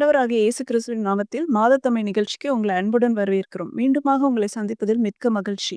ஆண்டவராகிய இயேசு கிறிஸ்துவின் நாமத்தில் மாதத்தமை நிகழ்ச்சிக்கு உங்களை அன்புடன் வரவேற்கிறோம். மீண்டுமாக உங்களை சந்திப்பதில் மிக்க மகிழ்ச்சி.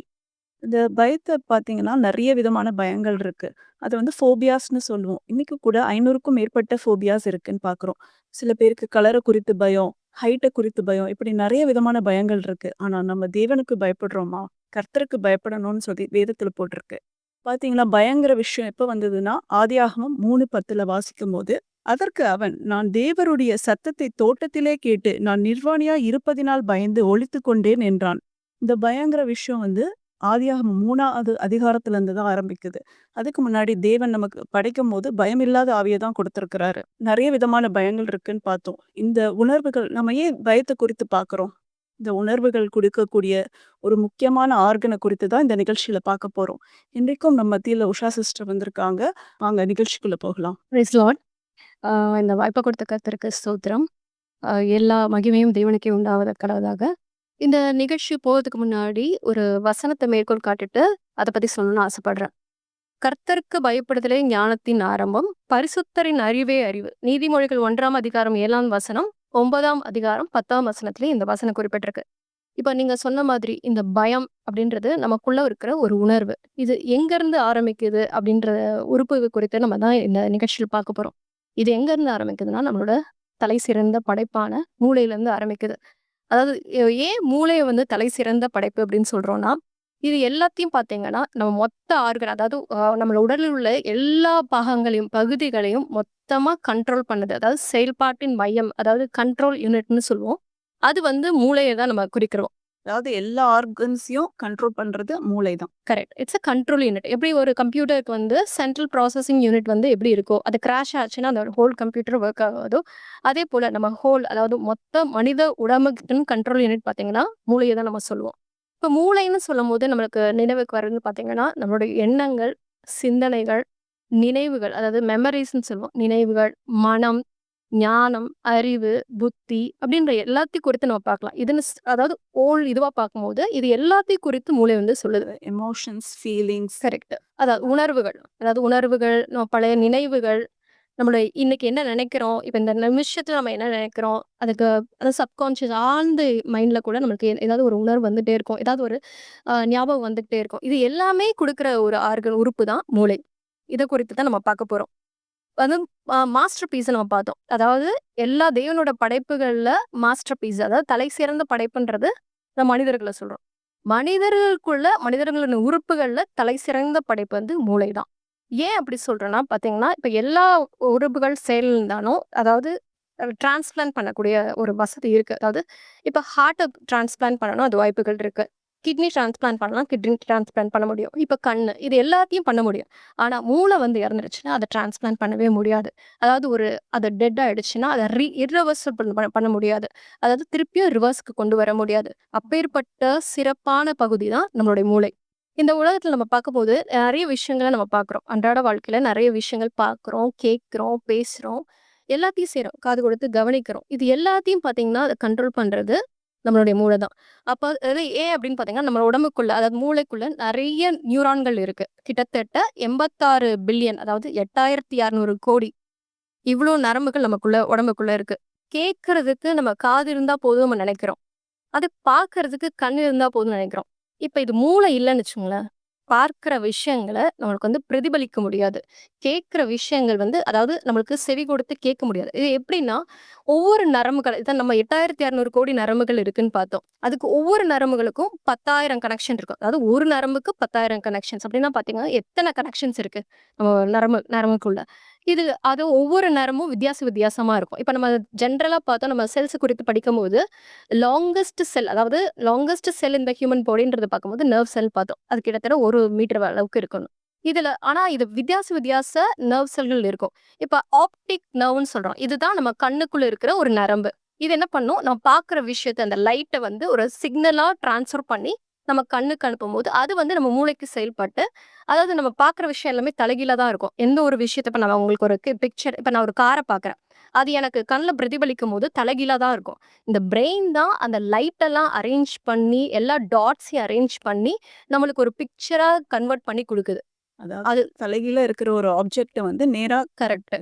இந்த பயத்தை பார்த்தீங்கன்னா, நிறைய விதமான பயங்கள் இருக்கு. அதை வந்து ஃபோபியாஸ்னு சொல்லுவோம். இன்னைக்கு கூட 500க்கும் மேற்பட்ட ஃபோபியாஸ் இருக்குன்னு பார்க்குறோம். சில பேருக்கு கலரை குறித்து பயம், ஹைட்டை குறித்து பயம், இப்படி நிறைய விதமான பயங்கள் இருக்கு. ஆனா நம்ம தேவனுக்கு பயப்படுறோமா? கர்த்தருக்கு பயப்படணும்னு சொல்லி வேதத்துல போட்டிருக்கு. பார்த்தீங்களா, பயங்கர விஷயம் எப்ப வந்ததுன்னா, ஆதியாகமம் 3:10ல வாசிக்கும்போது, அதற்கு அவன், நான் தேவருடைய சத்தத்தை தோட்டத்திலே கேட்டு, நான் நிர்வாணியா இருப்பதினால் பயந்து ஒழித்து கொண்டேன் என்றான். இந்த பயங்கர விஷயம் வந்து ஆதியாகமம் 3வது அதிகாரத்துல இருந்து தான் ஆரம்பிக்குது. அதுக்கு முன்னாடி தேவன் நமக்கு படைக்கும் போது பயம் இல்லாத ஆவியை தான் கொடுத்துருக்கிறாரு நிறைய விதமான பயங்கள் இருக்குன்னு பார்த்தோம். இந்த உணர்வுகள் நம்ம ஏன் பயத்தை குறித்து பார்க்குறோம்? இந்த உணர்வுகள் கொடுக்கக்கூடிய ஒரு முக்கியமான ஆர்கனை குறித்து தான் இந்த நிகழ்ச்சியில பார்க்க போறோம். இன்றைக்கும் நம்ம மத்தியில உஷா சிஸ்டர் வந்திருக்காங்க. வாங்க நிகழ்ச்சிக்குள்ள போகலாம். இந்த வாய்ப்பை கொடுத்த கர்த்தருக்கு ஸ்தோத்திரம். எல்லா மகிமையும் தேவனுக்கே உண்டாவத இந்த நிகழ்ச்சி போகிறதுக்கு முன்னாடி ஒரு வசனத்தை மேற்கோள் காட்டிட்டு, அதை பற்றி சொல்லணும்னு ஆசைப்படுறேன். கர்த்தருக்கு பயப்படுதலே ஞானத்தின் ஆரம்பம். பரிசுத்தரின் அறிவே அறிவு. நீதிமொழிகள் ஒன்றாம் அதிகாரம் ஏழாம் வசனம், ஒன்பதாம் அதிகாரம் 10ஆம் வசனத்திலே இந்த வசனம் குறிப்பிட்டிருக்கு. இப்போ நீங்க சொன்ன மாதிரி இந்த பயம் அப்படின்றது நமக்குள்ள இருக்கிற ஒரு உணர்வு. இது எங்கேருந்து ஆரம்பிக்குது அப்படின்ற உறுப்பு குறித்து நம்ம தான் இந்த நிகழ்ச்சியில் பார்க்க போறோம். இது எங்கேருந்து ஆரம்பிக்குதுன்னா, நம்மளோட தலை சிறந்த படைப்பான மூளையிலேருந்து ஆரம்பிக்குது. அதாவது ஏன் மூளையை வந்து தலை சிறந்த படைப்பு அப்படின்னு சொல்கிறோன்னா இது எல்லாத்தையும் பார்த்தீங்கன்னா, நம்ம மொத்த ஆர்கன் அதாவது நம்மளோட உடலில் உள்ள எல்லா பாகங்களையும், பகுதிகளையும் மொத்தமாக கண்ட்ரோல் பண்ணுது. அதாவது செயல்பாட்டின் மையம், அதாவது கண்ட்ரோல் யூனிட்னு சொல்லுவோம். அது வந்து மூளையை தான் நம்ம குறிக்கிறோம். அதாவது எல்லா ஆர்கன்ஸையும் கண்ட்ரோல் பண்றது மூளை தான். Correct. It's uh control unit. எப்படி ஒரு கம்ப்யூட்டருக்கு வந்து சென்ட்ரல் ப்ராசஸிங் யூனிட் வந்து எப்படி இருக்கோ, அது கிராஷ் ஆச்சுன்னா அந்த ஹோல் கம்ப்யூட்டர் ஒர்க் ஆகாதோ, அதே போல நம்ம ஹோல் அதாவது மொத்த மனித உடம்புக்குன்னு கண்ட்ரோல் யூனிட் பார்த்தீங்கன்னா, மூளையை தான் நம்ம சொல்லுவோம். இப்போ மூளைன்னு சொல்லும்போது நம்மளுக்கு நினைவுக்கு வர்றது பார்த்தீங்கன்னா, நம்மளுடைய எண்ணங்கள், சிந்தனைகள், நினைவுகள் அதாவது மெமரிஸ்ன்னு சொல்லுவோம். நினைவுகள், மனம், ஞானம், அறிவு, புத்தி அப்படின்ற எல்லாத்தையும் குறித்து நம்ம பார்க்கலாம். இதுன்னு அதாவது ஹோல் இதுவா பார்க்கும்போது, இது எல்லாத்தையும் குறித்து மூளை வந்து சொல்லுது. Emotions, feelings. கரெக்ட். அதாவது உணர்வுகள். அதாவது உணர்வுகள், நம்ம பழைய நினைவுகள், நம்மளுடைய இன்னைக்கு என்ன நினைக்கிறோம், இப்ப இந்த நிமிஷத்துல நம்ம என்ன நினைக்கிறோம், அதுக்கு அதாவது சப்கான்ஷியஸ் ஆழ்ந்த மைண்ட்ல கூட நம்மளுக்கு ஏதாவது ஒரு உணர்வு வந்துட்டே இருக்கும். ஏதாவது ஒரு ஞாபகம் வந்துகிட்டே இருக்கும். இது எல்லாமே குடுக்குற ஒரு ஆர்கன் உறுப்பு தான் மூளை. இத குறித்து தான் நம்ம பார்க்க போறோம். வந்து மாஸ்டர் பீஸை நம்ம பார்த்தோம். அதாவது எல்லா தெய்வனோட படைப்புகளில் மாஸ்டர் பீஸ் அதாவது தலை சிறந்த படைப்புன்றது நம்ம மனிதர்களை சொல்கிறோம் மனிதர்களுக்குள்ள மனிதர்களின் உறுப்புகளில் தலை சிறந்த படைப்பு வந்து மூளை தான். ஏன் அப்படி சொல்கிறேன்னா பார்த்தீங்கன்னா, இப்போ எல்லா உறுப்புகள் செயலிழந்தாலும் அதாவது டிரான்ஸ்பிளான்ட் பண்ணக்கூடிய ஒரு வசதி இருக்குது அதாவது இப்போ ஹார்ட்டை டிரான்ஸ்பிளான்ட் பண்ணணும் அது வாய்ப்புகள் இருக்குது கிட்னி டிரான்ஸ்பிளான் பண்ணலாம். கிட்னி டிரான்ஸ்பிளான் பண்ண முடியும். இப்போ கண் இது எல்லாத்தையும் பண்ண முடியும். ஆனால் மூளை வந்து இறந்துருச்சுன்னா, அதை டிரான்ஸ்பிளான் பண்ணவே முடியாது. அதாவது ஒரு அது டெட் ஆயிடுச்சுன்னா, அதை ரீ இர்ரவர்சபிள் பண்ண முடியாது. அதாவது திருப்பியும் ரிவர்ஸ்க்கு கொண்டு வர முடியாது. அப்பேற்பட்ட சிறப்பான பகுதி தான் நம்மளுடைய மூளை. இந்த உலகத்தில் நம்ம பார்க்கும்போது நிறைய விஷயங்கள நம்ம பார்க்குறோம். அன்றாட வாழ்க்கையில் நிறைய விஷயங்கள் பார்க்குறோம், கேட்குறோம் பேசுகிறோம் எல்லாத்தையும் செய்கிறோம் காது கொடுத்து கவனிக்கிறோம். இது எல்லாத்தையும் பார்த்தீங்கன்னா, அதை கண்ட்ரோல் பண்ணுறது நம்மளுடைய மூளை தான். அப்போ அது ஏன் அப்படின்னு பார்த்தீங்கன்னா, நம்ம உடம்புக்குள்ள அதாவது மூளைக்குள்ள நிறைய நியூரான்கள் இருக்கு. கிட்டத்தட்ட 86 பில்லியன் அதாவது 8600 கோடி. இவ்வளோ நரம்புகள் நமக்குள்ள உடம்புக்குள்ள இருக்கு. கேட்கறதுக்கு நம்ம காது இருந்தா போதும் நம்ம நினைக்கிறோம் அது பார்க்கறதுக்கு கண் இருந்தா போதும் நினைக்கிறோம் இப்போ இது மூளை இல்லைன்னு வச்சுக்கோங்களேன், பார்க்கிற விஷயங்கள நம்மளுக்கு வந்து பிரதிபலிக்க முடியாது. கேட்கிற விஷயங்கள் வந்து அதாவது நம்மளுக்கு செவி கொடுத்து கேட்க முடியாது. இது எப்படின்னா, ஒவ்வொரு நரம்புகள் இதான் நம்ம 8600 கோடி நரம்புகள் இருக்குன்னு பார்த்தோம். அதுக்கு ஒவ்வொரு நரம்புகளுக்கும் 10,000 கனெக்ஷன் இருக்கும். அதாவது ஒரு நரம்புக்கு 10,000 கனெக்ஷன்ஸ் அப்படின்னா பார்த்தீங்கன்னா, எத்தன கனெக்ஷன்ஸ் இருக்கு நம்ம நரம்பு நரம்புக்குள்ள. இது அது ஒவ்வொரு நேரமும் வித்தியாச வித்தியாசமாக இருக்கும். இப்போ நம்ம ஜென்ரலாக பார்த்தா நம்ம செல்ஸ் குறித்து படிக்கும்போது, லாங்கஸ்ட் செல் அதாவது லாங்கஸ்ட் செல் இந்த ஹியூமன் பாடின்றது பார்க்கும்போது நர்வ் செல் பார்த்தோம். அது கிட்டத்தட்ட ஒரு மீட்டர் அளவுக்கு இருக்கணும். இதுல ஆனா இது வித்தியாச வித்தியாச நர்வ் செல்கள் இருக்கும். இப்ப ஆப்டிக் நர்வ்னு சொல்றோம். இதுதான் நம்ம கண்ணுக்குள்ள இருக்கிற ஒரு நரம்பு. இது என்ன பண்ணும், நம்ம பார்க்குற விஷயத்த அந்த லைட்டை வந்து ஒரு சிக்னலாக ட்ரான்ஸ்ஃபர் பண்ணி நம்ம கண்ணுக்கு அனுப்பும்போது, அது வந்து நம்ம மூளைக்கு செயல்பட்டு, அதாவது நம்ம பார்க்குற விஷயம் எல்லாமே தலைகீழா தான் இருக்கும். எந்த ஒரு விஷயத்த இப்ப நான் உங்களுக்கு ஒரு பிக்சர் இப்ப நான் ஒரு கார பார்க்குறேன். அது எனக்கு கண்ல பிரதிபலிக்கும்போது தலைகீழா தான் இருக்கும். இந்த பிரெயின் தான் அந்த லைட் எல்லாம் அரேஞ்ச் பண்ணி, எல்லா டாட்ஸையும் அரேஞ்ச் பண்ணி, நம்மளுக்கு ஒரு பிக்சரா கன்வெர்ட் பண்ணி குடுக்குது. அதாவது அது தலைகீழ இருக்கிற ஒரு ஆப்ஜெக்ட்ட வந்து நேரா கரெக்ட்.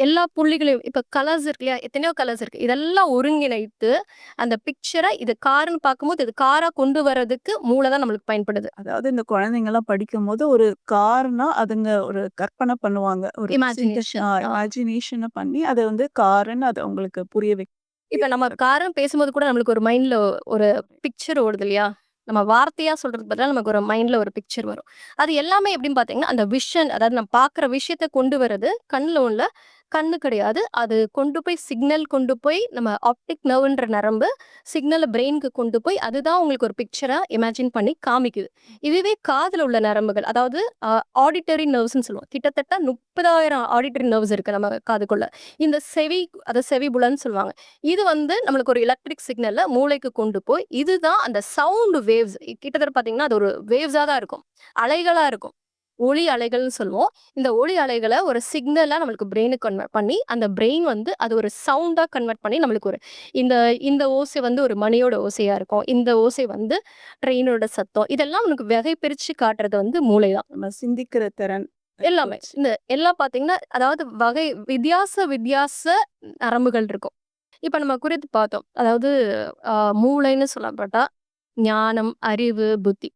எல்லா புள்ளிகளையும் இப்ப கலர்ஸ் இருக்கு இல்லையா? எத்தனையோ கலர்ஸ் இருக்கு. இதெல்லாம் ஒருங்கிணைத்து அந்த பிக்சர இது கார்ன்னு பார்க்கும்போது, இது காரா கொண்டு வரதுக்கு மூளை தான் நம்மளுக்கு பயன்படுது. அதாவது இந்த குழந்தைங்கலாம் படிக்கும்போது ஒரு கார்னா அதுங்க ஒரு கற்பனை பண்ணுவாங்க. ஒரு இமேஜினேஷன். பண்ணி அத வந்து காருன்னு அத உங்களுக்கு புரிய வைக்க இப்ப நம்ம காரன்னு பேசும்போது கூட நம்மளுக்கு ஒரு மைண்ட்ல ஒரு பிக்சர் ஓடுது இல்லையா? நம்ம வார்த்தையா சொல்றதுக்கு பதிலா நமக்கு ஒரு மைண்ட்ல ஒரு பிக்சர் வரும். அது எல்லாமே எப்படின்னு பார்த்தீங்கன்னா, அந்த விஷன் அதாவது நம்ம பார்க்குற விஷயத்த கொண்டு வரது கண்ல உள்ள கண்ணு கிடையாது. அது கொண்டு போய் சிக்னல் கொண்டு போய் நம்ம ஆப்டிக் நர்வ்ன்ற நரம்பு சிக்னலை பிரெயினுக்கு கொண்டு போய் அதுதான் உங்களுக்கு ஒரு பிக்சரா இமேஜின் பண்ணி காமிக்குது. இதுவே காதில் உள்ள நரம்புகள் அதாவது ஆடிட்டரி நர்வ்ஸ்ன்னு சொல்லுவோம். கிட்டத்தட்ட 30,000 ஆடிட்டரி நர்வ்ஸ் இருக்கு நம்ம காதுக்குள்ள. இந்த செவி அந்த செவி புலன்னு சொல்லுவாங்க. இது வந்து நம்மளுக்கு ஒரு எலக்ட்ரிக் சிக்னலை மூளைக்கு கொண்டு போய் இதுதான் அந்த சவுண்ட் வேவ்ஸ் கிட்டத்தட்ட பார்த்தீங்கன்னா, அது ஒரு வேவ்ஸாக தான் இருக்கும். அலைகளாக இருக்கும். ஒளி அலைகள்னு சொல்லுவோம். இந்த ஒளி அலைகள ஒரு சிக்னலா நம்மளுக்கு பிரெயினுக்கு கன்வெர்ட் பண்ணி, அந்த பிரெயின் வந்து அது ஒரு சவுண்டா கன்வெர்ட் பண்ணி நம்மளுக்கு ஒரு இந்த இந்த ஓசை வந்து ஒரு மணியோட ஓசையா இருக்கும். இந்த ஓசை வந்து ட்ரெயினோட சத்தம். இதெல்லாம் நமக்கு வகை பிரிச்சு காட்டுறது வந்து மூளை தான். நம்ம சிந்திக்கிற திறன் எல்லாமே. இந்த எல்லாம் பார்த்தீங்கன்னா, அதாவது வகை வித்தியாச வித்தியாச நரம்புகள் இருக்கும். இப்ப நம்ம குறித்து பார்த்தோம். அதாவது மூளைன்னு சொல்லப்பட்டா ஞானம், அறிவு, புத்தி.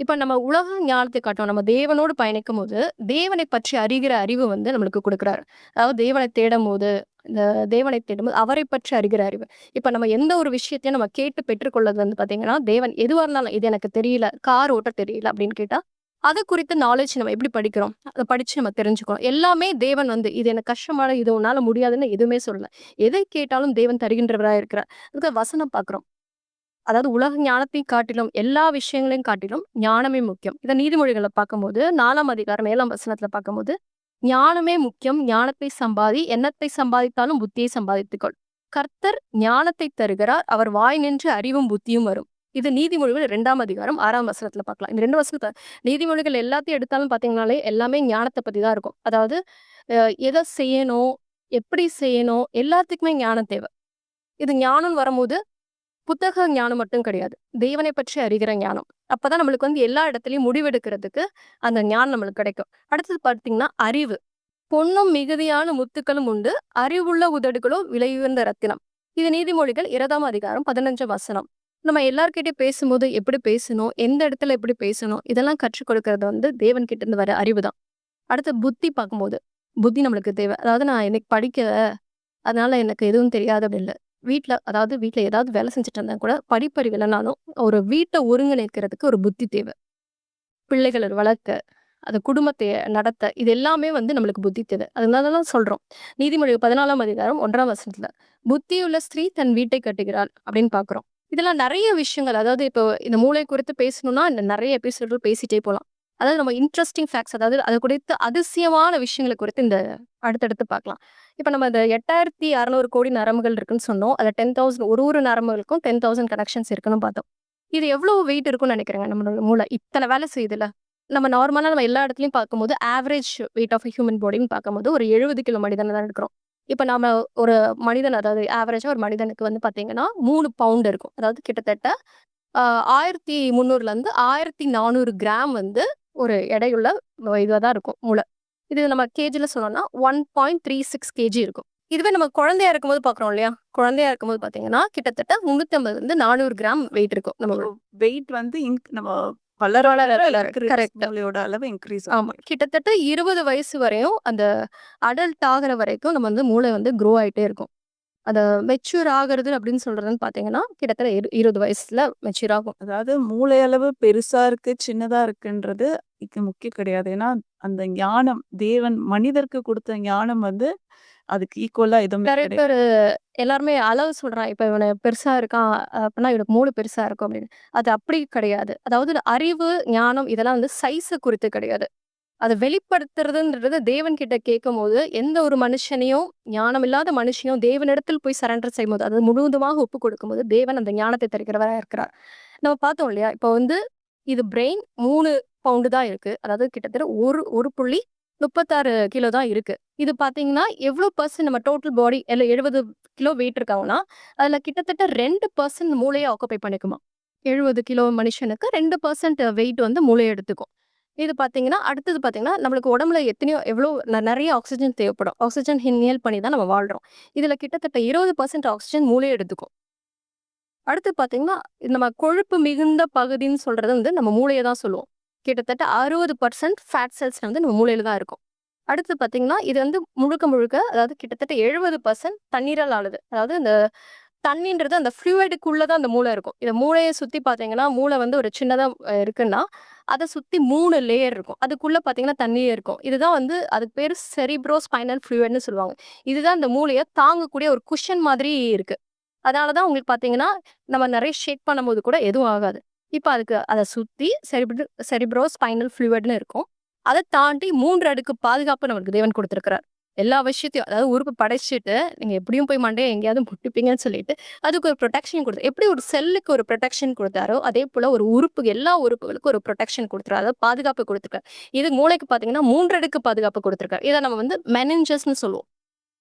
இப்போ நம்ம உலக ஞானத்தை காட்டும் நம்ம தேவனோடு பயணிக்கும் போது தேவனை பற்றி அறிகிற அறிவு வந்து நம்மளுக்கு கொடுக்குறாரு அதாவது தேவனை தேடும் போது இந்த தேவனை தேடும்போது அவரை பற்றி அறிகிற அறிவு. இப்போ நம்ம எந்த ஒரு விஷயத்தையும் நம்ம கேட்டு பெற்றுக்கொள்ளது வந்து பார்த்தீங்கன்னா, தேவன் எதுவாக இருந்தாலும் இது எனக்கு தெரியல, கார் ஓட்ட தெரியல அப்படின்னு கேட்டால் அதை குறித்த நாலேஜ் நம்ம எப்படி படிக்கிறோம்? அதை படித்து நம்ம தெரிஞ்சுக்கிறோம். எல்லாமே தேவன் வந்து இது எனக்கு கஷ்டமான இது உன்னால் முடியாதுன்னு எதுவுமே சொல்லலை எதை கேட்டாலும் தேவன் தருகின்றவராக இருக்கிறார். அதுக்கு வசனம் பார்க்குறோம் அதாவது உலக ஞானத்தை காட்டிலும் எல்லா விஷயங்களையும் காட்டிலும் ஞானமே முக்கியம். இதை நீதிமொழிகளை பார்க்கும்போது நாலாம் அதிகாரம் ஏழாம் வசனத்துல பார்க்கும்போது, ஞானமே முக்கியம். ஞானத்தை சம்பாதி. எண்ணத்தை சம்பாதித்தாலும் புத்தியை சம்பாதித்துக்கொள். கர்த்தர் ஞானத்தை தருகிறார். அவர் வாய் நின்று அறிவும் புத்தியும் வரும். இது நீதிமொழிகள் ரெண்டாம் அதிகாரம் ஆறாம் வசனத்துல பார்க்கலாம். இந்த ரெண்டு வசனத்தை நீதிமொழிகள் எல்லாத்தையும் எடுத்தாலும் பார்த்தீங்கனாலே, எல்லாமே ஞானத்தை பத்தி தான் இருக்கும். அதாவது எதை செய்யணும்? எப்படி செய்யணும்? எல்லாத்துக்குமே ஞானம் தேவை இது ஞானம்னு வரும்போது, புத்தக ஞானம் மட்டும் கிடையாது. தேவனை பற்றி அறிகிற ஞானம். அப்பதான் நம்மளுக்கு வந்து எல்லா இடத்துலயும் முடிவெடுக்கிறதுக்கு அந்த ஞானம் நம்மளுக்கு கிடைக்கும். அடுத்தது பார்த்தீங்கன்னா, அறிவு. பொன்னும் மிகுதியான முத்துக்களும் உண்டு. அறிவுள்ள உதடுகளோ விலையுயர்ந்த ரத்தினம். இது நீதிமொழிகள் இருபதாம் அதிகாரம் 15ஆம் வசனம். நம்ம எல்லார்கிட்டயும் பேசும்போது எப்படி பேசணும்? எந்த இடத்துல எப்படி பேசணும்? இதெல்லாம் கற்றுக் கொடுக்கறது வந்து தேவன் கிட்ட இருந்து வர அறிவு தான். அடுத்து புத்தி பார்க்கும்போது, புத்தி நம்மளுக்கு தேவை அதாவது நான் இன்னைக்கு படிக்கல. அதனால எனக்கு எதுவும் தெரியாது அப்படின்னு வீட்டில் அதாவது வீட்டில் ஏதாவது வேலை செஞ்சுட்டு இருந்தா கூட படிப்பறிவு இல்லனாலும், ஒரு வீட்டை ஒருங்கிணைக்கிறதுக்கு ஒரு புத்தி தேவை. பிள்ளைகளை வளர்க்க, அது குடும்பத்தை நடத்த, இது எல்லாமே வந்து நம்மளுக்கு புத்தி தேவை. அதனால தான் சொல்கிறோம் நீதிமொழி பதினாலாம் அதிகாரம் 1ஆம் வசனத்துல, "புத்தியுள்ள ஸ்திரீ தன் வீட்டை கட்டுகிறாள்" அப்படின்னு பார்க்குறோம் இதெல்லாம் நிறைய விஷயங்கள் அதாவது இப்போ இந்த மூளை குறித்து பேசணும்னா, நிறைய எபிசோடுகள் பேசிட்டே போகலாம் அதாவது நம்ம இன்ட்ரெஸ்டிங் ஃபேக்ட்ஸ் அதாவது அது குறித்து அதிசயமான விஷயங்கள குறித்து இந்த அடுத்தடுத்து பார்க்கலாம். இப்போ நம்ம இந்த 8600 கோடி நரம்புகள் இருக்குன்னு சொன்னோம். அதை டென் தௌசண்ட் ஒரு ஒரு நரம்புகளுக்கும் 10,000 கனெக்ஷன்ஸ் இருக்குன்னு பார்த்தோம். இது எவ்வளோ வெயிட் இருக்கும்னு நினைக்கிறேங்க நம்மளோட மூளை? இத்தனை வேலை செய்யுதுல நம்ம நார்மலாக நம்ம எல்லா இடத்துலையும் பார்க்கும்போது, ஆவரேஜ் வெயிட் ஆஃப் ஹியூமன் பாடின்னு பார்க்கும்போது ஒரு 70 கிலோ மனிதனை தான் இருக்கிறோம். இப்போ நம்ம ஒரு மனிதன் அதாவது ஆவரேஜாக ஒரு மனிதனுக்கு வந்து பார்த்தீங்கன்னா, மூணு பவுண்ட் இருக்கும். அதாவது கிட்டத்தட்ட ஆயிரத்தி முந்நூறுலேருந்து ஆயிரத்தி நானூறு கிராம் வந்து ஒரு எடையுள்ள இதுவா தான் இருக்கும் மூளை. இது நம்ம கேஜில சொன்னோம்னா 1.36 கேஜி இருக்கும். இதுவே நம்ம குழந்தையா இருக்கும்போது பார்க்குறோம் இல்லையா? குழந்தையா இருக்கும்போது பார்த்தீங்கன்னா, கிட்டத்தட்ட 350லருந்து 400 கிராம் வெயிட் இருக்கும் நம்ம. வெயிட் வந்து நம்ம. கிட்டத்தட்ட 20 வயசு வரையும் அந்த அடல்ட் ஆகுற வரைக்கும் நம்ம வந்து மூளை வந்து குரோ ஆயிட்டே இருக்கும். அத மெச்சூர் ஆகுறது அப்படின்னு சொல்றதுன்னு பார்த்தீங்கன்னா, கிட்டத்தட்ட இரு 20 வயசுல மெச்சூர் ஆகும். அதாவது மூளை அளவு பெருசா இருக்கு, சின்னதா இருக்குன்றது இங்க முக்கியம் கிடையாது. ஏன்னா, அந்த ஞானம் தேவன் மனிதருக்கு குடுத்த ஞானம் வந்து அதுக்கு ஈக்குவலா எதுவுமே நெறைய கிடையாது. பேரு எல்லாருமே அளவு சொல்றான். இப்ப இவன பெருசா இருக்கான் அப்பன்னா இவனுக்கு மூளை பெருசா இருக்கும் அப்படின்னு. அது அப்படி கிடையாது. அதாவது அறிவு, ஞானம் இதெல்லாம் வந்து சைஸ குறித்து கிடையாது. அதை வெளிப்படுத்துறதுன்றது தேவன் கிட்ட கேட்கும்போது, எந்த ஒரு மனுஷனையும் ஞானம் இல்லாத மனுஷனையும் தேவனிடத்தில் போய் சரண்டர் செய்யும்போது, அது முழுவதுமாக ஒப்பு கொடுக்கும்போது, தேவன் அந்த ஞானத்தை தருகிறவரா இருக்கிறார். நம்ம பார்த்தோம் இல்லையா? இப்போ வந்து இது பிரெயின் மூணு பவுண்டு தான் இருக்கு. அதாவது கிட்டத்தட்ட ஒரு ஒரு புள்ளி 36 கிலோ தான் இருக்கு. இது பாத்தீங்கன்னா எவ்வளோ பர்சன்ட் நம்ம டோட்டல் பாடி இல்லை எழுபது கிலோ வெயிட் இருக்காங்கன்னா, அதுல கிட்டத்தட்ட ரெண்டு பர்சன்ட் மூளையை ஆக்குப்பை பண்ணிக்குமா எழுபது கிலோ மனுஷனுக்கு ரெண்டு பர்சன்ட் வெயிட் வந்து மூளையை எடுத்துக்கும். இது பார்த்தீங்கன்னா, அடுத்தது பார்த்தீங்கன்னா, நம்மளுக்கு உடம்புல எத்தனையோ எவ்வளோ ந ஆக்சிஜன் தேவைப்படும். ஆக்சிஜன் இன்ஹேல் பண்ணி தான் நம்ம வாழ்கிறோம் இதில் கிட்டத்தட்ட இருபது பர்சன்ட் ஆக்சிஜன் மூளையை எடுத்துக்கும். அடுத்து பார்த்தீங்கன்னா, நம்ம கொழுப்பு மிகுந்த பகுதின்னு சொல்கிறது வந்து நம்ம மூளையை தான் சொல்லுவோம். கிட்டத்தட்ட 60% ஃபேட் செல்ஸ் வந்து நம்ம மூளையில் தான் இருக்கும். அடுத்து பார்த்தீங்கன்னா, இது வந்து முழுக்க முழுக்க அதாவது கிட்டத்தட்ட 70% தண்ணீரால் ஆனது. அதாவது இந்த தண்ணின்றது அந்த ஃப்ளூயிடுக்குள்ள தான் அந்த மூளை இருக்கும். இந்த மூளையை சுத்தி பார்த்தீங்கன்னா, மூளை வந்து ஒரு சின்னதா இருக்குன்னா, அதை சுத்தி மூணு லேயர் இருக்கும். அதுக்குள்ள பார்த்தீங்கன்னா, தண்ணியே இருக்கும். இதுதான் வந்து அதுக்கு பேர் செரிப்ரோ ஸ்பைனல் ஃப்ளூயிட்ன்னு சொல்லுவாங்க. இதுதான் இந்த மூளைய தாங்கக்கூடிய ஒரு குஷன் மாதிரி இருக்கு. அதனால தான் உங்களுக்கு பார்த்தீங்கன்னா, நம்ம நிறைய ஷேக் பண்ணும்போது கூட எதுவும் ஆகாது. இப்போ அதுக்கு அதை சுத்தி செரிப்ரோ செரிப்ரோ ஸ்பைனல் ஃப்ளூயிட்ன்னு இருக்கும். அதை தாண்டி மூன்று அடுக்கு பாதுகாப்பு நம்மளுக்கு தேவன் கொடுத்துருக்கிறார் எல்லா விஷயத்தையும் அதாவது உறுப்பு படைச்சுட்டு, நீங்க எப்படியும் போய் மண்டைய எங்கேயாவது முட்டிப்பீங்கன்னு சொல்லிட்டு, அதுக்கு ஒரு புரொடெக்ஷன் குடுத்து எப்படி ஒரு செல்லுக்கு ஒரு புரொடெக்ஷன் குடுத்தாரோ, அதே போல ஒரு உறுப்பு எல்லா உறுப்புகளுக்கும் ஒரு புரொடெக்ஷன் குடுத்துருக்காரு. அதாவது பாதுகாப்பு குடுத்துருக்காரு. இது மூளைக்கு பார்த்தீங்கன்னா, 3 அடுக்கு பாதுகாப்பு குடுத்திருக்காரு. இத நம்ம வந்து மெனிஞ்சஸ்ன்னு சொல்லுவோம்.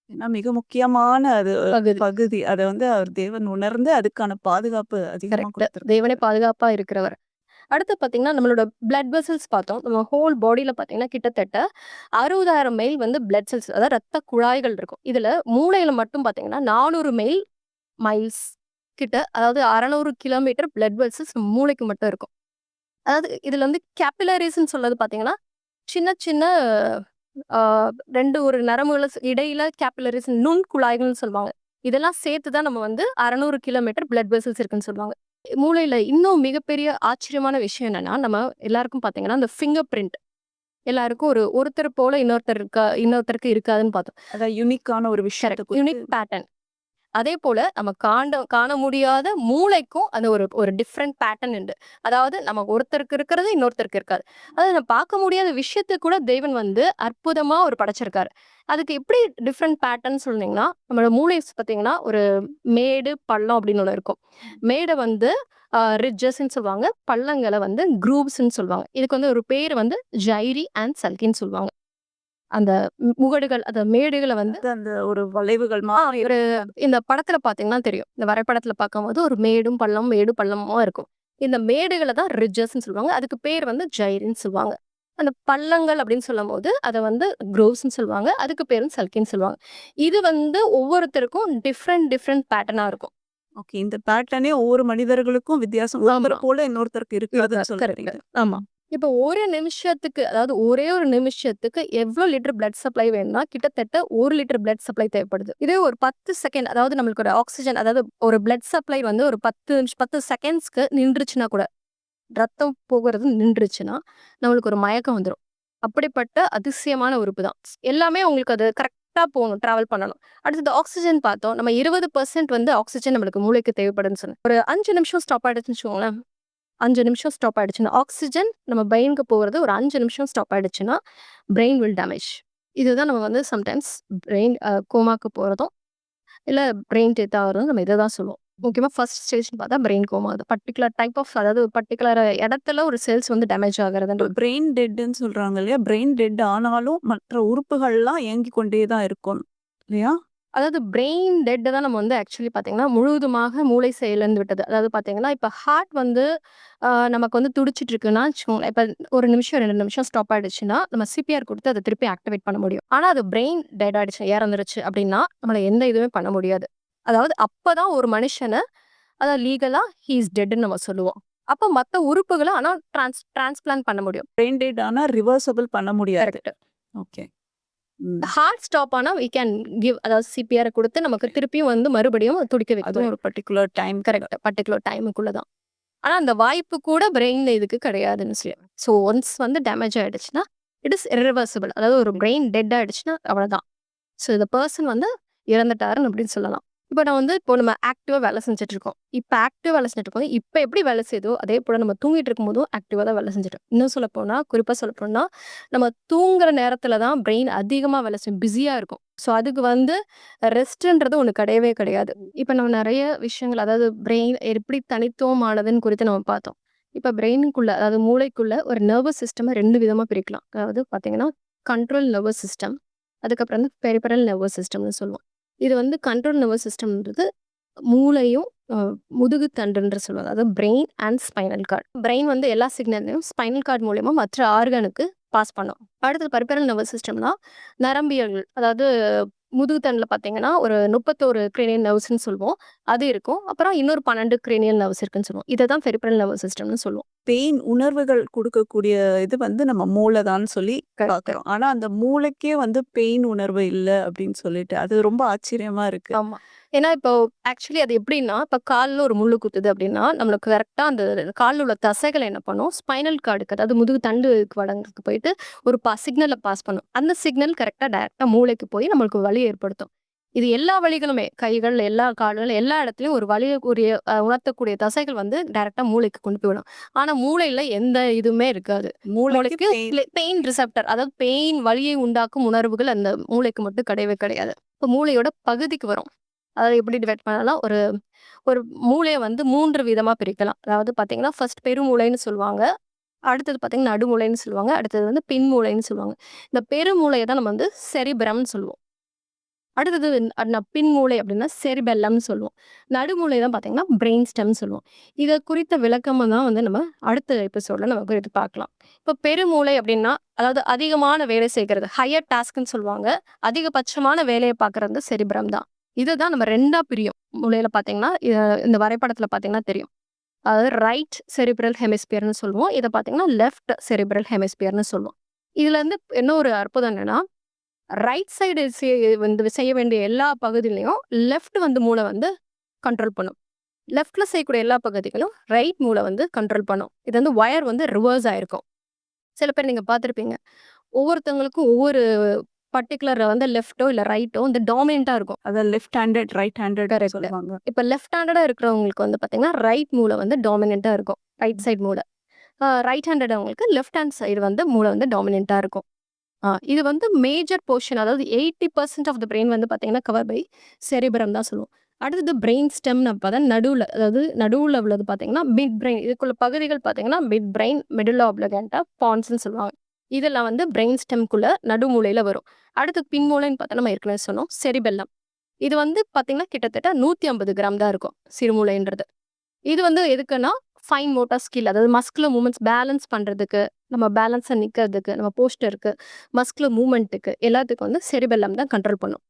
ஏன்னா மிக முக்கியமான அது பகுதி. அத வந்து அவர் தேவன் உணர்ந்து அதுக்கான பாதுகாப்பு அதிகமா கரெக்ட். குடுத்திருக்காரு. தேவனே பாதுகாப்பா இருக்கிறவர். அடுத்து பார்த்தீங்கன்னா, நம்மளோட பிளட் வெசல்ஸ் பார்த்தோம். நம்ம ஹோல் பாடியில் பார்த்தீங்கன்னா, கிட்டத்தட்ட அறுபதாயிரம் மைல் வந்து பிளட் செல்ஸ் அதாவது ரத்த குழாய்கள் இருக்கும். இதில் மூளையில் மட்டும் பார்த்தீங்கன்னா, நானூறு மைல் மைல்ஸ் கிட்ட அதாவது 600 கிலோமீட்டர் பிளட் வெசல்ஸ் மூளைக்கு மட்டும் இருக்கும். அதாவது இதில் வந்து கேபிலரிஸ்ன்னு சொல்லது பார்த்தீங்கன்னா, சின்ன சின்ன ரெண்டு ஒரு நரம்புகளை இடையில கேபிலரிஸ் நுண் குழாய்கள்னு சொல்லுவாங்க. இதெல்லாம் சேர்த்து தான் நம்ம வந்து 600 கிலோமீட்டர் பிளட் வெசல்ஸ் இருக்குன்னு சொல்லுவாங்க. மூளையில இன்னும் மிகப்பெரிய ஆச்சரியமான விஷயம் என்னன்னா, நம்ம எல்லாருக்கும் பார்த்தீங்கன்னா, அந்த ஃபிங்கர் பிரிண்ட் எல்லாருக்கும் ஒரு ஒருத்தர் போல இன்னொருத்தர் இருக்கா இன்னொருத்தருக்கு இருக்காதுன்னு பார்த்தோம். அதான் யூனிக்கான ஒரு. குறித்து யூனிக் பேட்டர்ன். அதே போல நம்ம காண்ட காண முடியாத மூளைக்கும் அந்த ஒரு ஒரு டிஃப்ரெண்ட் பேட்டர்ன் உண்டு. அதாவது நம்ம ஒருத்தருக்கு இருக்கிறது இன்னொருத்தருக்கு இருக்காது. அதாவது நம்ம பார்க்க முடியாத விஷயத்த கூட தேவன் வந்து அற்புதமா ஒரு படைச்சிருக்காரு. அதுக்கு எப்படி டிஃப்ரெண்ட் பேட்டர்ன் சொன்னீங்கன்னா, நம்மளோட மூளை பார்த்தீங்கன்னா, ஒரு மேடு, பள்ளம் அப்படின்னு ஒன்று இருக்கும். மேடை வந்து ரிட்ஜஸ்ன்னு சொல்லுவாங்க. பள்ளங்களை வந்து குரூப்ஸ்ன்னு சொல்லுவாங்க. இதுக்கு வந்து ஒரு பேர் வந்து ஜைரி அண்ட் சல்கின்னு சொல்லுவாங்க. அந்த முகடுகள் அந்த மேடுகள வந்து அந்த ஒரு வளைவுகள் ஒரு. இந்த படத்துல பார்த்தீங்கன்னா தெரியும். இந்த வரைபடத்துல பார்க்கும்போது ஒரு மேடும் பள்ளம், மேடு பள்ளமா இருக்கும். இந்த மேடுகள தான் ரிட்ஜஸ்ன்னு சொல்லுவாங்க. அதுக்கு பேர் வந்து ஜைரின்னு சொல்லுவாங்க. அந்த பள்ளங்கள் அப்படின்னு சொல்லும்போது, அத வந்து க்ரோவ்ஸ்ன்னு சொல்லுவாங்க. அதுக்கு பேரு சல்கின்னு சொல்லுவாங்க. இது வந்து ஒவ்வொருத்தருக்கும் டிஃபரண்ட் டிஃபரண்ட் பேட்டர்னா இருக்கும். ஓகே. இந்த பேட்டர்னே ஒவ்வொரு மனிதர்களுக்கும் வித்தியாசம். போல இன்னொருத்தருக்கு. வரீங்க. ஆமா. இப்ப ஒரு நிமிஷத்துக்கு அதாவது ஒரே ஒரு நிமிஷத்துக்கு எவ்வளோ லிட்டர் பிளட் சப்ளை வேணும்னா, கிட்டத்தட்ட ஒரு லிட்டர் பிளட் சப்ளை தேவைப்படுது. இதே ஒரு 10 செகண்ட் அதாவது நம்மளுக்கு ஒரு ஆக்சிஜன் அதாவது ஒரு பிளட் சப்ளை வந்து ஒரு பத்து நிமிஷம் பத்து செகண்ட்ஸ்க்கு நின்றுச்சுன்னா கூட, ரத்தம் போகிறது நின்றுச்சுன்னா, நம்மளுக்கு ஒரு மயக்கம் வந்துடும் அப்படிப்பட்ட அதிசயமான உறுப்பு தான். எல்லாமே உங்களுக்கு அது கரெக்டாக போகணும் ட்ராவல் பண்ணணும். அடுத்தது ஆக்சிஜன் பார்த்தோம். நம்ம 20% வந்து ஆக்சிஜன் நம்மளுக்கு மூளைக்கு தேவைப்படுதுன்னு சொன்னேன். ஒரு அஞ்சு நிமிஷம் ஸ்டாப் ஆகிடுச்சுன்னு வச்சுக்கோங்களேன். அஞ்சு நிமிஷம் ஸ்டாப் ஆயிடுச்சுன்னா, ஆக்சிஜன் நம்ம பிரெயினுக்கு போகிறது ஒரு அஞ்சு நிமிஷம் ஸ்டாப் ஆயிடுச்சுன்னா, பிரெயின் வில் டேமேஜ். இதுதான் நம்ம வந்து சம்டைம்ஸ் பிரெயின் கோமாக்கு போகிறதும் இல்லை பிரெயின் டெத் ஆகிறதும் நம்ம இதை தான் சொல்லுவோம். முக்கியமாக ஃபர்ஸ்ட் ஸ்டேஜ்னு பார்த்தா பிரெயின் கோமா. அது பர்டிகுலர் டைப் ஆஃப் அதாவது ஒரு பர்டிகுலர் இடத்துல ஒரு செல்ஸ் வந்து டேமேஜ் ஆகிறது பிரெயின் டெட்டுன்னு சொல்கிறாங்க இல்லையா? பிரெயின் டெட் ஆனாலும் மற்ற உறுப்புகள்லாம் இயங்கிக் கொண்டே தான் இருக்கும். இல்லையா? அதாவது பிரெயின் டெட் தான் நம்ம வந்து ஆக்சுவலி பார்த்தீங்கன்னா, முழுவதுமாக மூளை செயலிழந்து விட்டது. அதாவது பார்த்தீங்கன்னா, இப்ப ஹார்ட் வந்து நமக்கு வந்து துடிச்சிட்டு இருக்குன்னா வச்சுக்கோங்களேன். இப்ப 1 நிமிஷம், 2 நிமிஷம் ஸ்டாப் ஆயிடுச்சுன்னா, நம்ம சிபிஆர் குடுத்து அத திருப்பி ஆக்டிவேட் பண்ண முடியும். ஆனா அது பிரெயின் டெட் ஆயிடுச்சு, இறந்துருச்சு அப்படின்னா, நம்மளால எந்த இதுவுமே பண்ண முடியாது. அதாவது அப்பதான் ஒரு மனுஷன அதாவது லீகலா ஹி இஸ் டெட்ன்னு நம்ம சொல்லுவோம். அப்ப மத்த உறுப்புகள ஆனா டிரான்ஸ் டிரான்ஸ்பிளான்ட் பண்ண முடியும். பிரெயின் டெட் ஆனா ரிவர்சபிள் பண்ண முடியாது. கரெக்ட். ஓகே. ஹார்ட் ஸ்டாப் ஆனா வி கேன் கிவ் அதாவது சிபிஆர் குடுத்து நமக்கு திருப்பியும் வந்து மறுபடியும் துடிக்க வைக்க அதுவும் ஒரு பர்ட்டிகுலர் டைம் கரெக்ட். பர்ட்டிகுலர் டைமுக்குள்ள தான். ஆனா அந்த வாய்ப்பு கூட பிரெயின்ல இதுக்கு கிடையாதுன்னு சொல்லி. ஸோ ஒன்ஸ் வந்து டேமேஜ் ஆயிடுச்சுன்னா, இட் இஸ் இர்ரிவர்சிபிள். அதாவது ஒரு பிரெயின் டெட் ஆயிடுச்சுன்னா அவ்வளதான். ஸோ இந்த பெர்சன் வந்து இறந்துட்டாருன்னு அப்படின்னு சொல்லலாம். இப்போ நான் வந்து இப்போ நம்ம ஆக்டிவாக வேலை செஞ்சுட்டு இருக்கோம். இப்போ ஆக்டிவாக வேலை செஞ்சுட்டு இருக்கோம். இப்போ எப்படி வேலை செய்யுதோ, அதே போல் நம்ம தூங்கிட்டு இருக்கும்போதும் ஆக்டிவாக தான் வேலை செஞ்சுட்டோம் இன்னும் சொல்ல போனால் குறிப்பாக சொல்ல போனால் நம்ம தூங்குற நேரத்தில் தான் பிரெயின் அதிகமாக வேலை செய்யும். பிஸியாக இருக்கும். ஸோ அதுக்கு வந்து ரெஸ்ட்ன்றது ஒன்று கிடையவே கிடையாது. இப்போ நம்ம நிறைய விஷயங்கள் அதாவது பிரெயின் எப்படி தனித்துவமானதுன்னு குறித்து நம்ம பார்த்தோம். இப்போ பிரெயினுக்குள்ள அதாவது மூளைக்குள்ள ஒரு நர்வஸ் சிஸ்டமை ரெண்டு விதமாக பிரிக்கலாம். அதாவது பார்த்தீங்கன்னா, கண்ட்ரோல் நர்வஸ் சிஸ்டம். அதுக்கப்புறம் வந்து பெரிபரல் நர்வஸ் சிஸ்டம்னு சொல்லுவோம். இது வந்து கண்ட்ரோல் நர்வஸ் சிஸ்டம்ன்றது மூளையும், முதுகு தண்டுன்ற சொல்லுவாங்க. அதாவது brain and spinal cord. Brain வந்து எல்லா சிக்னலையும் ஸ்பைனல் கார்ட் மூலயமா மற்ற ஆர்கனுக்கு பாஸ் பண்ணும். அடுத்தது பரிப்பரல் நர்வஸ் சிஸ்டம்னா, நரம்பியல் அதாவது முதுகுத்தண்டுல பார்த்தீங்கன்னா, ஒரு 31 கிரேனியல் நர்வ்ஸ்ன்னு சொல்லுவோம். அது இருக்கும். அப்புறம் இன்னொரு 12 கிரேனியல் நர்வ்ஸ் இருக்குன்னு சொல்லுவோம். இத தான் பெரிஃபெரல் நர்வஸ் சிஸ்டம்னு சொல்லுவோம். பெயின் உணர்வுகள் குடுக்கக்கூடிய இது வந்து நம்ம மூளை தான்னு சொல்லி கரெக்ட். பார்க்குறோம். ஆனா அந்த மூளைக்கே வந்து பெயின் உணர்வு இல்ல அப்படின்னு சொல்லிட்டு, அது ரொம்ப ஆச்சரியமா இருக்கு. ஆமா. ஏன்னா இப்போ ஆக்சுவலி அது எப்படின்னா, இப்ப கால்ல ஒரு முள்ளு குத்துது அப்படின்னா, நம்மளுக்கு கரெக்ட்டா அந்த கால்ல உள்ள தசைகள் என்ன பண்ணும், ஸ்பைனல் கார்டுக்கு அதாவது முதுகு தண்டுக்கு வடங்குக்கு போயிட்டு ஒரு பா சிக்னல பாஸ் பண்ணும். அந்த சிக்னல் கரெக்ட்டா டைரக்ட்டா மூளைக்கு போய் நம்மளுக்கு வலி ஏற்படுத்தும். இது எல்லா வலிகளுமே கைகள், எல்லா கால்கள் எல்லா இடத்துலயும் ஒரு வலியக்கூடிய அ உணர்த்தக்கூடிய தசைகள் வந்து டைரக்ட்டா மூளைக்கு கொண்டு போய்விடும். ஆனா மூளையில எந்த இதுவுமே இருக்காது. மூளைக்கு பெயின் ரிசெப்டர் அதாவது பெயின் வலியை உண்டாக்கும் உணர்வுகள் அந்த மூளைக்கு மட்டும் கிடையவே கிடையாது. இப்ப மூளையோட பகுதிக்கு வரும். அதாவது எப்படி டிவைட் பண்ணலாம், ஒரு ஒரு மூளையை வந்து மூன்று விதமாக பிரிக்கலாம். அதாவது பார்த்தீங்கன்னா, ஃபர்ஸ்ட் பெருமூளைன்னு சொல்லுவாங்க. அடுத்தது பார்த்தீங்கன்னா, நடுமூளைன்னு சொல்லுவாங்க. அடுத்தது வந்து பின்மூளைன்னு சொல்லுவாங்க. இந்த பெருமூளையை தான் நம்ம வந்து செரிபிரம்னு சொல்லுவோம். அடுத்தது ந பின்மூளை அப்படின்னா செரிபெல்லம்னு சொல்லுவோம். நடுமூளை தான் பார்த்தீங்கன்னா, பிரெயின் ஸ்டெம்ன்னு சொல்லுவோம். இதை குறித்த விளக்கமா தான் வந்து நம்ம அடுத்த எபிசோடில் நம்ம குறித்து பார்க்கலாம். இப்போ பெருமூளை அப்படின்னா, அதாவது அதிகமான வேலை செய்கிறது. ஹையர் டாஸ்க்னு சொல்லுவாங்க. அதிகபட்சமான வேலையை பார்க்குறது செரிபிரம் தான். இதை தான் நம்ம ரெண்டாக பிரியும். மூலையில் பார்த்தீங்கன்னா, இந்த வரைபடத்துல பார்த்தீங்கன்னா தெரியும். அதாவது ரைட் செரிபிரல் ஹெமிஸ்பியர்னு சொல்லுவோம். இதை பார்த்தீங்கன்னா, லெஃப்ட் செரிபிரல் ஹெமிஸ்பியர்னு சொல்லுவோம். இதுலேருந்து என்ன ஒரு அற்புதம் என்னன்னா, ரைட் சைடு செய் வந்து செய்ய வேண்டிய எல்லா பகுதியிலையும் லெஃப்ட் வந்து மூளை வந்து கண்ட்ரோல் பண்ணும். லெஃப்ட்ல செய்யக்கூடிய எல்லா பகுதிகளும் ரைட் மூளை வந்து கண்ட்ரோல் பண்ணும். இது வந்து ஒயர் வந்து ரிவர்ஸ் ஆயிருக்கும். சில பேர் நீங்கள் பார்த்துருப்பீங்க ஒவ்வொருத்தவங்களுக்கும் ஒவ்வொரு பர்ட்டிகுலர் வந்து லெஃப்ட்டோ இல்ல ரைட்டோ வந்து டாமினன்ட்டா இருக்கும். அத லெஃப்ட் ஹேண்டட், ரைட் ஹேண்டட். சொல்லுவாங்க. இப்ப லெஃப்ட் ஹேண்டடா இருக்கிறவங்களுக்கு வந்து பார்த்தீங்கன்னா, ரைட் மூளை வந்து டாமினன்ட்டா இருக்கும். ரைட் சைடு மூளை. ரைட் ஹேண்டட் அவங்களுக்கு லெஃப்ட் ஹேண்ட் சைடு வந்து மூளை வந்து டாமினன்ட்டா இருக்கும். இது வந்து மேஜர் போர்ஷன் அதாவது 80% ஆஃப் த பிரெயின் வந்து பார்த்தீங்கன்னா, கவர் பை செரிப்ரம் தான் சொல்லுவோம். அடுத்தது பிரெயின் ஸ்டெம்னு அப்பதான் நடுவுல அதாவது நடுவுல உள்ளது பார்த்தீங்கன்னா, மிட் பிரெயின் இதுக்குள்ள பகுதிகள் பார்த்தீங்கன்னா, மிட் பிரெயின், மெடுல்லா ஆப்லிகேண்டா, பான்ஸ்ன்னு சொல்லுவாங்க. இதெல்லாம் வந்து பிரெயின் ஸ்டெம்குள்ள நடுமூலையில் வரும். அடுத்து பின்மூலைன்னு பார்த்தா நம்ம ஏற்கனவே சொன்னோம். செரிபெல்லம். இது வந்து பார்த்தீங்கன்னா, கிட்டத்தட்ட 150 கிராம் தான் இருக்கும். சிறுமூளைன்றது. இது வந்து எதுக்குன்னா, ஃபைன் மோட்டார் ஸ்கில் அதாவது மஸ்குலர் மூமெண்ட்ஸ் பேலன்ஸ் பண்ணுறதுக்கு நம்ம பேலன்ஸாக நிற்கிறதுக்கு நம்ம போஸ்டருக்கு, மஸ்குலர் மூமெண்ட்டுக்கு எல்லாத்துக்கும் வந்து செரிபெல்லம் தான் கண்ட்ரோல் பண்ணும்.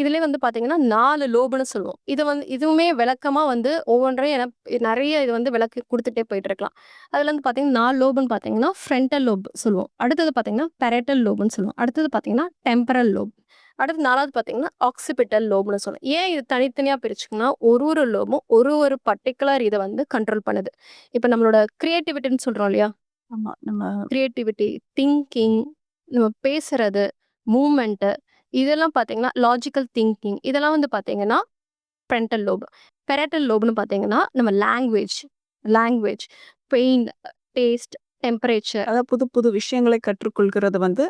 இதுலயே வந்து பார்த்தீங்கன்னா, 4 லோப்ன்னு சொல்லுவோம். இது வந்து இதுவுமே விளக்கமா வந்து ஒவ்வொன்றையும் என நெறைய இது வந்து விளக்கி குடுத்துட்டே போயிட்டு இருக்கலாம். அதுல வந்து பார்த்தீங்கன்னா, 4 லோப்ன்னு பார்த்தீங்கன்னா, ஃப்ரண்டல் லோப் சொல்லுவோம். அடுத்தது பார்த்தீங்கன்னா, பேரேட்டல் லோப்ன்னு சொல்லுவோம். அடுத்தது பார்த்தீங்கன்னா, டெம்பரல் லோப். அடுத்து 4வது பார்த்தீங்கன்னா, ஆக்சிபிட்டல் லோப்ன்னு சொல்லுவோம். ஏன் இது தனித்தனியா பிரிச்சுக்குன்னா, ஒரு ஒரு லோபும் ஒரு ஒரு பர்ட்டிகுலர் இத வந்து கண்ட்ரோல் பண்ணுது. இப்ப நம்மளோட கிரியேட்டிவிட்டின்னு சொல்றோம் இல்லையா? ஆமா. நம்ம கிரியேட்டிவிட்டி, திங்கிங், நம்ம பேசுறது, மூவ்மெண்ட்டு இதெல்லாம் பார்த்தீங்கன்னா, லாஜிக்கல் திங்கிங் இதெல்லாம் வந்து பார்த்தீங்கன்னா, ஃப்ரண்டல் லோப். பேரேட்டல் லோப்ன்னு பார்த்தீங்கன்னா, நம்ம language language, pain, taste, temperature அதாவது புது புது விஷயங்களை கற்றுக்கொள்கிறது வந்து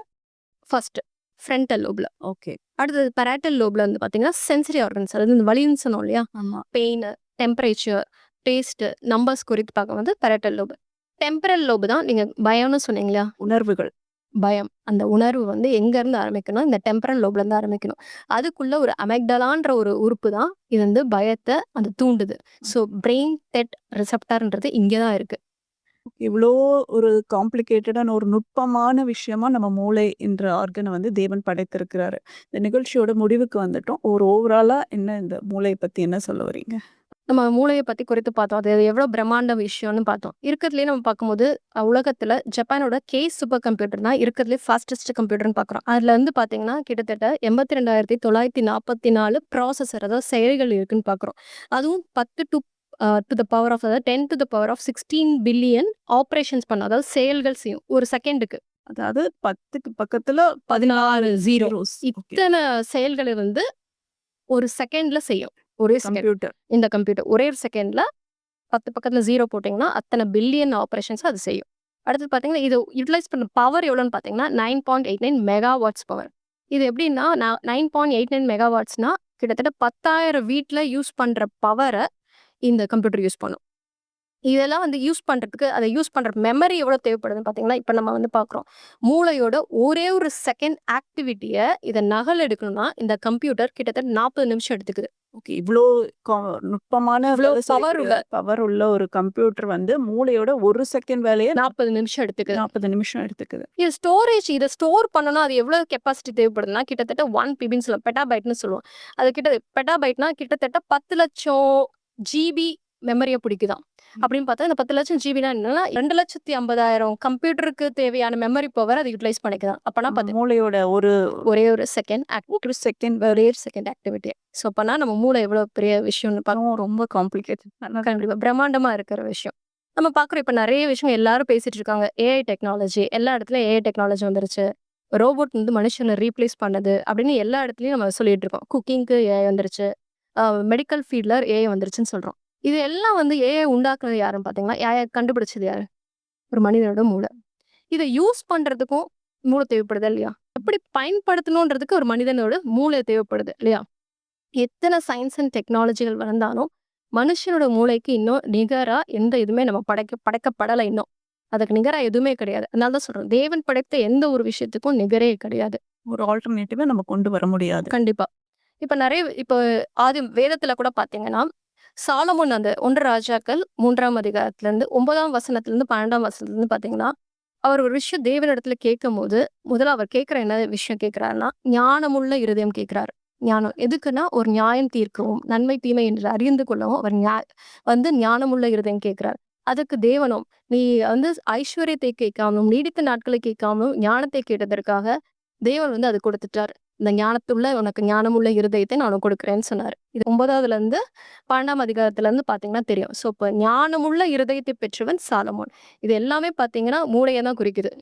ஃபர்ஸ்ட் ஃப்ரண்டல் லோப்ல. ஓகே. அடுத்தது பேரேட்டல் லோப்ல வந்து பார்த்தீங்கன்னா, சென்சரி ஆர்கன்ஸ் அதாவது இந்த வலின்னு சொன்னோம் இல்லையா? ஆமா. பெயினு, டெம்பரேச்சர், டேஸ்ட், நம்பர்ஸ் குறித்து பார்க்க வந்து பேரேட்டல் லோப். டெம்பரல் லோப் தான் நீங்க பயம்னு சொன்னீங்க இல்லையா? உணர்வுகள். பயம். அந்த உணர்வு வந்து எங்கேருந்து ஆரம்பிக்கணும்? இந்த டெம்பரல் லோப்ல இருந்து ஆரம்பிக்கணும். அதுக்குள்ள ஒரு அமெக்டலான்ற ஒரு உறுப்பு தான் இது வந்து பயத்த அது தூண்டுது. ஸோ பிரெயின் தெட் ரிசெப்டார்ன்றது இங்க தான் இருக்கு. இவ்ளோ ஒரு காம்ப்ளிகேட்டடான ஒரு நுட்பமான விஷயமா நம்ம மூளை என்ற ஆர்கன வந்து தேவன் படைத்திருக்கிறாரு. இந்த நிகழ்ச்சியோட முடிவுக்கு வந்துட்டோம். ஒரு ஓவராலா என்ன இந்த மூளைய பத்தி என்ன சொல்ல வரீங்க? நம்ம மூளைய பத்தி குறித்து பார்த்தோம். அது எவ்வளோ பிரம்மாண்ட விஷயம்னு பார்த்தோம். இருக்கிறதுலயே நம்ம பார்க்கும்போது, உலகத்துல ஜப்பானோட கேஸ் சூப்பர் கம்ப்யூட்டர் தான் இருக்கிறதுலயே ஃபாஸ்டஸ்ட் கம்ப்யூட்டர்ன்னு பார்க்குறோம். அதுல வந்து பார்த்தீங்கன்னா, கிட்டத்தட்ட 82,994 ப்ராசஸர் அதாவது செயலிகள் இருக்குன்னு பார்க்குறோம். அதுவும் 10 to to the power of அதாவது 10 to the power of 16 billion operations பண்ணும். அதாவது செயல்கள் செய்யும். ஒரு செகண்டுக்கு. அதாவது 10க்கு பக்கத்துல 16 ஜீரோ. இத்தன செயல்களை வந்து ஒரு செகண்ட்ல செய்யும். ஒரே. கம்ப்யூட்டர். இந்த கம்ப்யூட்டர். ஒரே ஒரு செகண்ட்ல 10 பக்கத்துல 0 போட்டீங்கன்னா, அத்தன பில்லியன் ஆப்பரேஷன்ஸ் அது செய்யும். அடுத்தது பார்த்தீங்கன்னா, இது யுட்டிலைஸ் பண்ண பவர் எவ்வளோன்னு பார்த்தீங்கன்னா, 9.89 மெகாவாட்ஸ் பவர். இது எப்படின்னா, ந 9.89 மெகாவாட்ஸ்னா கிட்டத்தட்ட 10,000 வீட்ல யூஸ் பண்ற பவர இந்த கம்ப்யூட்டர் யூஸ் பண்ணும். இதெல்லாம் வந்து யூஸ் பண்றதுக்கு அதை யூஸ் பண்ற மெமரி எவ்வளோ தேவைப்படுதுன்னு பார்த்தீங்கன்னா, இப்ப நம்ம வந்து பார்க்குறோம். மூளையோட ஒரே ஒரு செகண்ட் ஆக்டிவிட்டிய இத நகல் எடுக்கணும்னா, இந்த கம்ப்யூட்டர் கிட்டத்தட்ட 40 நிமிஷம் எடுத்துக்குது. ஓகே. இவ்ளோ கா நுட்பமான இவ்ளோ வேலை பவர் உள்ள பவர் உள்ள ஒரு கம்ப்யூட்டர் வந்து மூளையோட 1 செகண்ட் வேலைய 40 நிமிஷம் எடுத்துக்குது. 40 நிமிஷம் எடுத்துக்குது. இது ஸ்டோரேஜ் இத ஸ்டோர் பண்ணணும்னா, அது எவ்வளோ கெப்பாசிட்டி தேவைப்படுதுன்னா, கிட்டத்தட்ட 1 பிபின்னு சொல்லுவோம். பெட்டாபைட்ன்னு சொல்லுவோம். அது கிட்ட பெட்டாபைட்னா கிட்டத்தட்ட 10,00,000 ஜிபி மெமரிய பிடிக்குதாம். ம். அப்படின்னு பார்த்தா, இந்த 10,00,000 ஜிபினா என்னன்னா, 2,50,000 கம்ப்யூட்டருக்கு தேவையான மெமரி பவர் அது யுட்டிலைஸ் பண்ணிக்குதாம். அப்பன்னா நம்ம பாத்து மூளையோட ஒரு ஒரே ஒரு செகண்ட் ஆக்ட் 1 செகண்ட் ஒரே செகண்ட் ஆக்டிவிட்டி. ஸோ, அப்பன்னா நம்ம மூளை எவ்வளோ பெரிய விஷயம்னு பார்க்க இன்னும் ரொம்ப காம்ப்ளிகேட்டட். நல்லா கண்டிப்பா. பிரம்மாண்டமா இருக்கிற விஷயம். நம்ம பார்க்குறோம் இப்ப நெறைய விஷயம் எல்லாரும் பேசிட்டு இருக்காங்க. AI technology. எல்லா இடத்துலயும் ஏஐ டெக்னாலஜி வந்துருச்சு. ரோபோட் வந்து மனுஷன ரீப்ளேஸ் பண்ணுது அப்படின்னு எல்லா இடத்துலயும் நம்ம சொல்லிட்டு இருக்கோம். குக்கிங்க்கு ஏஐ வந்துருச்சு. மெடிக்கல் ஃபீல்ட்ல ஏஐ வந்துருச்சுன்னு சொல்றோம். இது எல்லாம் வந்து ஏஐ உண்டாக்குனது யாருன்னு பார்த்தீங்கன்னா, ஏஐ கண்டுபிடிச்சது யாரு? ஒரு மனிதனோட மூளை. இத யூஸ் பண்றதுக்கும் மூளை தேவைப்படுதா இல்லையா? எப்படி பயன்படுத்தணுன்றதுக்கு ஒரு மனிதனோட மூளை தேவைப்படுது இல்லையா? எத்தன சயின்ஸ் அண்ட் டெக்னாலஜிகள் வளர்ந்தாலும், மனுஷனோட மூளைக்கு இன்னும் நிகரா எந்த இதுவுமே நம்ம படைக்க படைக்கப்படல இன்னும். அதுக்கு நிகரா எதுவுமே கிடையாது. அதனால தான் சொல்றேன். தேவன் படைத்த எந்த ஒரு விஷயத்துக்கும் நிகரே கிடையாது. ஒரு ஆல்டர்னேட்டிவ நம்ம கொண்டு வர முடியாது. கண்டிப்பா. இப்ப நெறைய இப்ப ஆதி வேதத்துல கூட பார்த்தீங்கன்னா, சாலமுன் அந்த ஒன்று ராஜாக்கள் 3ஆம் அதிகாரத்திலருந்து 9ஆம் வசனத்திலருந்து 12ஆம் வசனத்திலருந்து பார்த்தீங்கன்னா, அவர் ஒரு விஷயம் தேவனிடத்துல கேட்கும்போது, முதல்ல அவர் கேட்குற என்ன விஷயம் கேட்குறாருன்னா ஞானமுள்ள இருதயம் கேட்குறாரு. ஞானம். எதுக்குன்னா, ஒரு நியாயம் தீர்க்கவும், நன்மை தீமை என்று அறிந்து கொள்ளவும் அவர் ஞா வந்து ஞானமுள்ள இருதயம் கேட்குறாரு. அதுக்கு தேவனும், நீ வந்து ஐஸ்வர்யத்தை கேட்காமலும், நீடித்த நாட்களை கேட்காமலும் ஞானத்தை கேட்டதற்காக தேவன் வந்து அது கொடுத்துட்டார். இந்த ஞானத்துள்ள உனக்கு ஞானமுள்ள இருதயத்தை நான் உனக்கு இது சொன்னாரு. இது 9வதுலருந்து 12ஆம் அதிகாரத்திலருந்து பார்த்தீங்கன்னா தெரியும். ஸோ, இப்ப ஞானமுள்ள இருதயத்தை பெற்றவன் சாலமோன். இது எல்லாமே பார்த்தீங்கன்னா, மூளையை தான் குறிக்குது.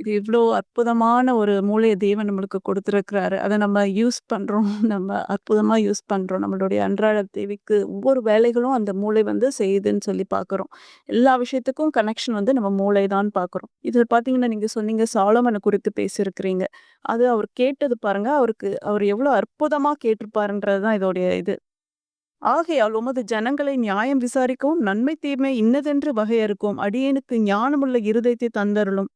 இது இவ்வளோ அற்புதமான ஒரு மூளைய தேவன் நம்மளுக்கு கொடுத்துருக்கிறாரு அதை நம்ம யூஸ் பண்ணுறோம் நம்ம அற்புதமாக யூஸ் பண்ணுறோம் நம்மளுடைய அன்றாட தேவைக்கு ஒவ்வொரு வேலைகளும் அந்த மூளை வந்து செய்யுதுன்னு சொல்லி பார்க்குறோம். எல்லா விஷயத்துக்கும் கனெக்ஷன் வந்து நம்ம மூளை தான் பார்க்குறோம். இதில் பார்த்தீங்கன்னா, நீங்கள் சொன்னீங்க சாலமனை குறித்து பேசியிருக்கிறீங்க. அது அவர் கேட்டது பாருங்க, அவருக்கு அவர் எவ்வளோ அற்புதமாக கேட்டிருப்பாருன்றது தான் இதோடைய இது. ஆகையால் உமது ஜனங்களை நியாயம் விசாரிக்கவும், நன்மை தீமை இன்னதென்று வகையறுக்கும் அடியேனுக்கு ஞானமுள்ள இருதயத்தை தந்தருளும்.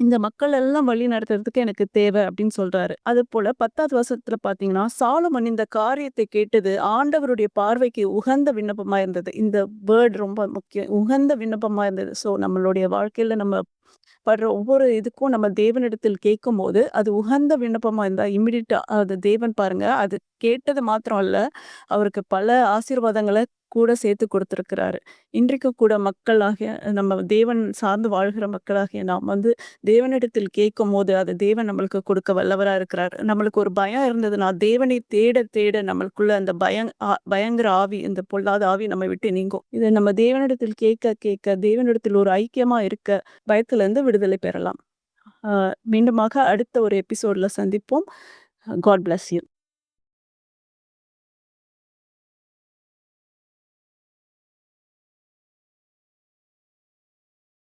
இந்த மக்கள் எல்லாம் வழி நடத்துறதுக்கு எனக்கு தேவை அப்படின்னு சொல்றாரு. அதுபோல 10வது வசனத்துல பார்த்தீங்கன்னா, சாலமன் இந்த காரியத்தை கேட்டது ஆண்டவருடைய பார்வைக்கு உகந்த விண்ணப்பமா இருந்தது. இந்த வேர்ட் ரொம்ப முக்கியம். உகந்த விண்ணப்பமா இருந்தது. ஸோ, நம்மளுடைய வாழ்க்கையில நம்ம படுற ஒவ்வொரு இதுக்கும் நம்ம தேவனிடத்தில் கேட்கும்போது, அது உகந்த விண்ணப்பமா இருந்தா இம்மீடியட்டா அது தேவன் பாருங்க, அது கேட்டது மாத்திரம் அல்ல, அவருக்கு பல ஆசீர்வாதங்களை கூட சேர்த்து கொடுத்துருக்கிறாரு இன்றைக்கு கூட மக்களாகிய நம்ம தேவன் சார்ந்து வாழ்கிற மக்களாகிய நாம் வந்து தேவனிடத்தில் கேட்கும்போது, அது தேவன் நம்மளுக்கு கொடுக்க வல்லவராக இருக்கிறார். நம்மளுக்கு ஒரு பயம் இருந்ததுன்னா, தேவனை தேட தேட நம்மளுக்குள்ள அந்த பயங் பயங்கர ஆவி, இந்த பொல்லாத ஆவி நம்மை விட்டு நீங்கும். இதை நம்ம தேவனிடத்தில் கேட்க கேட்க, தேவனிடத்தில் ஒரு ஐக்கியமா இருக்க, பயத்திலிருந்து விடுதலை பெறலாம். மீண்டுமாக அடுத்த ஒரு எபிசோட்ல சந்திப்போம். God bless you.